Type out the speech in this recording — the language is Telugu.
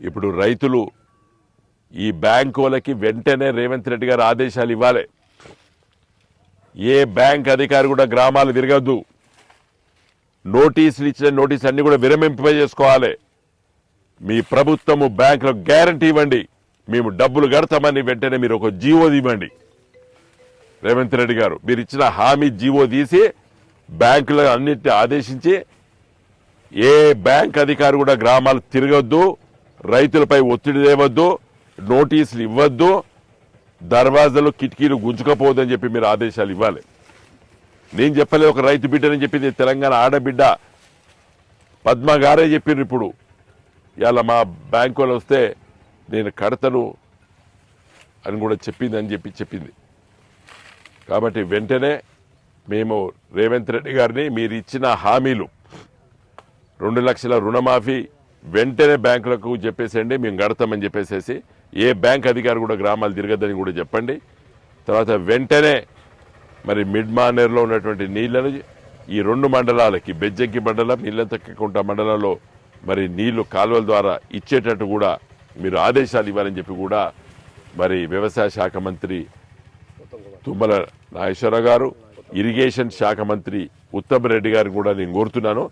ఇప్పుడు రైతులు ఈ బ్యాంకు వాళ్ళకి వెంటనే రేవంత్ రెడ్డి గారు ఆదేశాలు ఇవ్వాలి. ఏ బ్యాంక్ అధికారి కూడా గ్రామాలు తిరగద్దు నోటీసులు ఇచ్చిన నోటీసులు అన్నీ కూడా విరమింప చేసుకోవాలి. మీ ప్రభుత్వము బ్యాంకులో గ్యారంటీ ఇవ్వండి. మేము డబ్బులు కడతామని వెంటనే మీరు ఒక జీవో ఇవ్వండి. రేవంత్ రెడ్డి గారు మీరు ఇచ్చిన హామీ జీవో తీసి బ్యాంకులను అన్నిటిని ఆదేశించి ఏ బ్యాంక్ అధికారి కూడా గ్రామాలు తిరగొద్దు. రైతులపై ఒత్తిడి తేవద్దు నోటీసులు ఇవ్వద్దు దర్వాజాలు కిటికీలు గుంజుకపోవద్దని చెప్పి మీరు ఆదేశాలు ఇవ్వాలి. నేను చెప్పలేదు ఒక రైతు బిడ్డని చెప్పింది తెలంగాణ ఆడబిడ్డ. పద్మ గారే చెప్పారు ఇప్పుడు. ఇవాళ మా బ్యాంకు వాళ్ళు వస్తే నేను కడతను అని కూడా చెప్పింది అని చెప్పి చెప్పింది. కాబట్టి వెంటనే మేము రేవంత్ రెడ్డి గారిని మీరు ఇచ్చిన హామీలు రెండు లక్షల రుణమాఫీ వెంటనే బ్యాంకులకు చెప్పేసేయండి మేము కడతామని చెప్పేసేసి ఏ బ్యాంక్ అధికారి కూడా గ్రామాలు తిరగద్దని కూడా చెప్పండి. తర్వాత వెంటనే మరి మిడ్ మానేర్లో ఉన్నటువంటి నీళ్ళను ఈ రెండు మండలాలకి బెజ్జంకి మండలం ఇల్లంతకుంట మండలంలో మరి నీళ్ళు కాలువల ద్వారా ఇచ్చేటట్టు కూడా మీరు ఆదేశాలు ఇవ్వాలని చెప్పి కూడా మరి వ్యవసాయ శాఖ మంత్రి తుమ్మల నాగేశ్వరరావు గారు ఇరిగేషన్ శాఖ మంత్రి ఉత్తమ్ రెడ్డి గారు కూడా నేను కోరుతున్నాను.